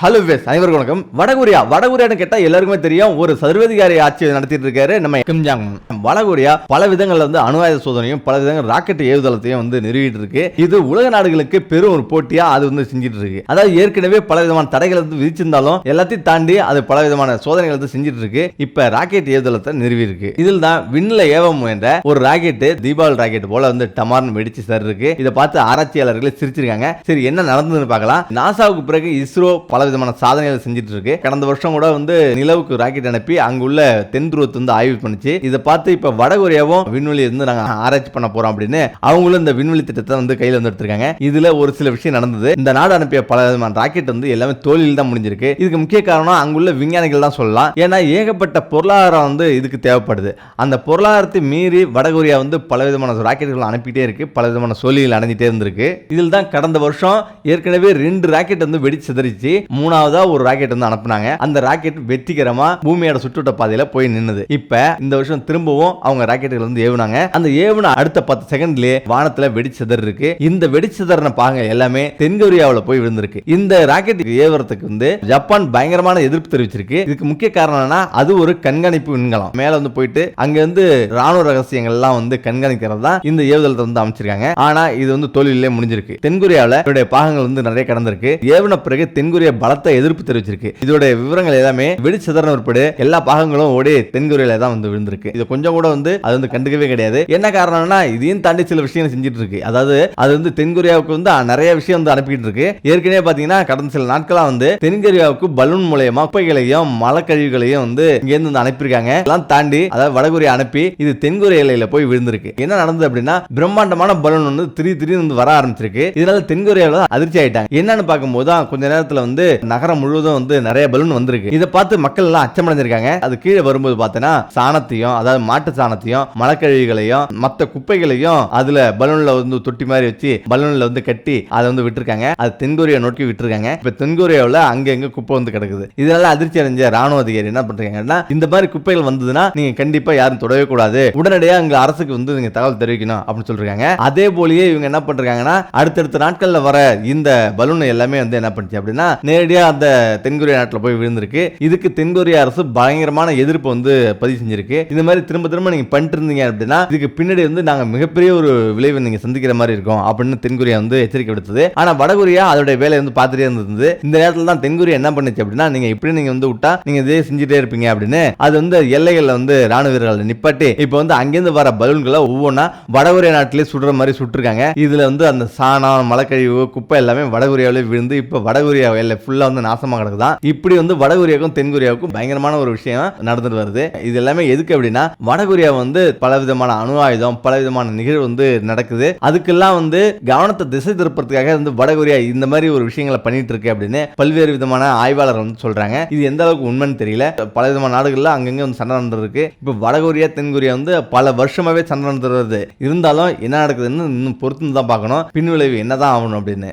Hello ways அனைவருக்கும் வணக்கம். வடகொரியா வடகொரியான்னு கேட்டா எல்லாருக்குமே தெரியும். ஒரு சர்வதிகாரி ஆட்சி நடத்திட்டு இருக்காரு நம்ம கிம்ஜாங் வடகொரியா பல விதங்கள்ல வந்து அணுவாயுத சோதனையும் பல விதங்கள் ராக்கெட் ஏவுதளத்தையும் வந்து நிறுவிட்டு இருக்கு. இது உலக நாடுகளுக்கு பெரும் ஒரு போட்டியா அது வந்து செஞ்சுட்டு இருக்கு. அதாவது ஏற்கனவே பல விதமான தடைகள் வந்து விதிச்சிருந்தாலும் எல்லாத்தையும் தாண்டி அது பல விதமான சோதனைகள் வந்து செஞ்சுட்டு இருக்கு. இப்ப ராக்கெட் ஏவுதளத்தை நிறுவி இருக்கு இதில் தான் விண்ணில் ஏவ முயன்ற ஒரு ராக்கெட் தீபாவளி ராக்கெட் போல வந்து டமார்னு வெடிச்சு சார் இருக்கு இதை பார்த்து ஆராய்ச்சியாளர்கள் சிரிச்சிருக்காங்க. சரி என்ன நடந்ததுன்னு பார்க்கலாம். நாசாவுக்கு பிறகு இஸ்ரோ பல விதமான சாதனைகள் செஞ்சுட்டு இருக்கு கடந்த வருஷம் கூட வந்து நிலவுக்கு ராக்கெட் அனுப்பி அங்குள்ள தென் துருவத்தை வந்து ஆய்வு பண்ணுச்சு. இதை பார்த்து இப்ப வடகொரியாவும் விண்வெளி இருந்து நாங்க ஆராய்ச்சி பண்ண போறோம் அப்படின்னு அவங்களும் இந்த விண்வெளி திட்டத்தை வந்து கையில வந்து எடுத்திருக்காங்க. இதுல ஒரு சில விஷயம் நடந்தது. இந்த நாடு அனுப்பிய பல விதமான ராக்கெட் வந்து எல்லாமே தோல்வியில் தான் முடிஞ்சிருக்கு. இதுக்கு முக்கிய காரணம் அங்குள்ள விஞ்ஞானிகள் தான் சொல்லலாம். ஏன்னா ஏகப்பட்ட பொருளாதாரம் வந்து இதுக்கு தேவைப்படுது. அந்த பொருளாதாரத்தை மீறி வடகொரியா வந்து பல விதமான ராக்கெட்டுகள் அனுப்பிட்டே இருக்கு. பல விதமான சோழிகள் அடைஞ்சிட்டே இருந்திருக்கு. இதில் தான் கடந்த வருஷம் ஏற்கனவே ரெண்டு ராக்கெட் வந்து வெடிச்சு சிதறிச்சு. மூணாவதா ஒரு ராக்கெட் வந்து அனுப்புனாங்க. அந்த ராக்கெட் வெற்றிகரமா பூமியோட சுற்றுவட்ட பாதையில போய் நின்னுது. இப்ப இந்த வருஷம் திரும்பவும் அவங்க ராக்கெட்டுகள் வந்து ஏவுனாங்க. அந்த ஏவுன அடுத்த பத்து செகண்ட்லயே வானத்துல வெடிச்சதர் இருக்கு. இந்த வெடிச்சு சிதறின பாங்க எல்லாமே தென்கொரியாவில் போய் விழுந்திருக்கு. இந்த ராக்கெட் ஏவுறதுக்கு வந்து ஜப்பான் பயங்கரமான எதிர்ப்பு தெரிவிச்சிருக்கு. இதுக்கு முக்கிய காரணம் என்னன்னா அது ஒரு கண்காணிப்பு விண்கலம். மேல வந்து போயிட்டு அங்க வந்து ராணுவ ரகசியங்கள் எல்லாம் வந்து கண்காணிக்கிறது தான் இந்த ஏவுதளத்தை வந்து அமைச்சிருக்காங்க. ஆனா இது வந்து தொழிலே முடிஞ்சிருக்கு. தென்கொரியாவில் இதோடைய பாகங்கள் வந்து நிறைய கடந்திருக்கு. ஏவன பிறகு தென்கொரியா பலத்த எதிர்ப்பு தெரிவிச்சிருக்கு. இதோட விவரங்கள் எல்லாமே வெடி சிதறன உட்பட எல்லா பாகங்களும் ஓடி தென்கொரியால தான் வந்து விழுந்திருக்கு. இது கொஞ்சம் கூட வந்து அது வந்து கண்டுக்கவே கிடையாது. என்ன காரணம்னா இதையும் தாண்டி சில விஷயங்கள் செஞ்சுட்டு இருக்கு அதாவது அது வந்து தென்கொரியாவுக்கு வந்து நிறைய விஷயம் வந்து அனுப்பிட்டு இருக்கு ஏற்கனவே பாத்தீங்கன்னா கடந்த சில நாட்களா வந்து தென்கொரியாவுக்கு பலூன் மூலயமா குப்பைகளையும் மலக்கழிவுகளையும் வந்து இங்க இருந்து வந்து அனுப்பியிருக்காங்க. எல்லாம் தாண்டி அதாவது வடகொரியா அனுப்பி இது தென்கொரிய எல்லையில போய் விழுந்திருக்கு. என்ன நடந்தது அப்படின்னா பிரம்மாண்டமான பலூன் வந்து திரி திடீர்னு வந்து வர ஆரம்பிச்சிருக்கு. இதனால தென்கொரியாவில் அதிர்ச்சி ஆயிட்டாங்க. என்னன்னு பார்க்கும்போது தான் கொஞ்ச நேரத்தில் வந்து நகரம் முழுவதும் வந்து நிறைய பலூன் வந்திருக்கு. இதை பார்த்து மக்கள் எல்லாம் அச்சமடைஞ்சிருக்காங்க. அது கீழே வரும்போது பார்த்தீங்கன்னா சாணத்தையும் அதாவது மாட்டு சாணத்தையும் மலக்கழிவுகளையும் மற்ற குப்பைகளையும் அதுல பலூன்ல வந்து தொட்டி மாதிரி வச்சு பலூன்ல வந்து கட்டி அதை வந்து விட்டுருக்காங்க. அது தென்கொரியா நோக்கி விட்டுருக்காங்க. இப்ப தென்கொரியாவில் அங்கங்க குப்பை வந்து கிடக்குது. இதனால அதிர்ச்சி அடைஞ்ச ராணுவ அதிகாரி என்ன பண்றாங்கன்னா இந்த மாதிரி குப்பைகள் வந்ததுன்னா நீங்க கண்டிப்பா யாரும் தொடவே கூடாது. உடனடியா அங்க அரசுக்கு வந்து நீங்க தகவல் தெரிவிக்கணும் அப்படின்னு சொல்றாங்க. அதே போலயே இவங்க என்ன பண்றாங்கன்னா அடுத்தடுத்த நாட்கள்ல வர இந்த பலூன் எல்லாமே வந்து என்ன பண்ணுச்சு அப்படின்னா நேரடியாக அந்த தென்கொரியா நாட்டில் போய் விழுந்திருக்கு. இதுக்கு தென்கொரியா அரசு பயங்கரமான எதிர்ப்பு வந்து பதிவு செஞ்சிருக்கு. இந்த மாதிரி திரும்ப திரும்ப நீங்க பண்ணிட்டு இருந்தீங்க அப்படின்னா இதுக்கு பின்னாடி வந்து நாங்கள் மிகப்பெரிய ஒரு விளைவை நீங்க சந்திக்கிற மாதிரி இருக்கும் அப்படின்னு தென்கொரியா வந்து எச்சரிக்கை விடுத்தது. ஆனா வடகொரியா அதோட வேலையை வந்து பார்த்துட்டே இருந்தது. இந்த நேரத்தில் தான் தென்கொரியா என்ன பண்ணுச்சு அப்படின்னா நீங்க இப்படி நீங்க வந்து விட்டா நீங்க இதே செஞ்சுட்டே இருப்பீங்க அப்படின்னு அது வந்து எல்லைகளில் வந்து ராணுவ வீரர்களை நிப்பாட்டி இப்போ வந்து அங்கேருந்து வர பலூன்களை ஒவ்வொன்றா வடகொரியா நாட்டிலே சுடுற மாதிரி சுட்டிருக்காங்க. இதுல வந்து அந்த சாணம் மலைக்கழிவு குப்பை எல்லாமே வடகொரியாவிலே விழுந்து இப்போ வடகொரியா எல்லை ஃபுல்லா வந்து நாசமாக கிடக்குதான். இப்படி வந்து வடகொரியாவுக்கும் தென்கொரியாவுக்கும் பயங்கரமான ஒரு விஷயம் நடந்துட்டு வருது. இது எல்லாமே எதுக்கு அப்படின்னா வடகொரியா வந்து பல விதமான அணு ஆயுதம் பல விதமான நிகழ்வு வந்து நடக்குது. அதுக்கெல்லாம் வந்து கவனத்தை திசை திருப்பறதுக்காக வந்து வடகொரியா இந்த மாதிரி ஒரு விஷயங்களை பண்ணிட்டு இருக்கு அப்படின்னு பல்வேறு விதமான ஆய்வாளர் வந்து சொல்றாங்க. இது எந்த அளவுக்கு உண்மைன்னு தெரியல. பல விதமான நாடுகள்ல அங்கங்க வந்து சண்டை நடந்துருக்கு இப்போ வடகொரியா தென்கொரியா வந்து பல வருஷமாவே சண்டை நடந்துருது இருந்தாலும் என்ன நடக்குதுன்னு இன்னும் பொறுத்து தான் பார்க்கணும். பின்விளைவு என்னதான் ஆகணும் அப்படின்னு.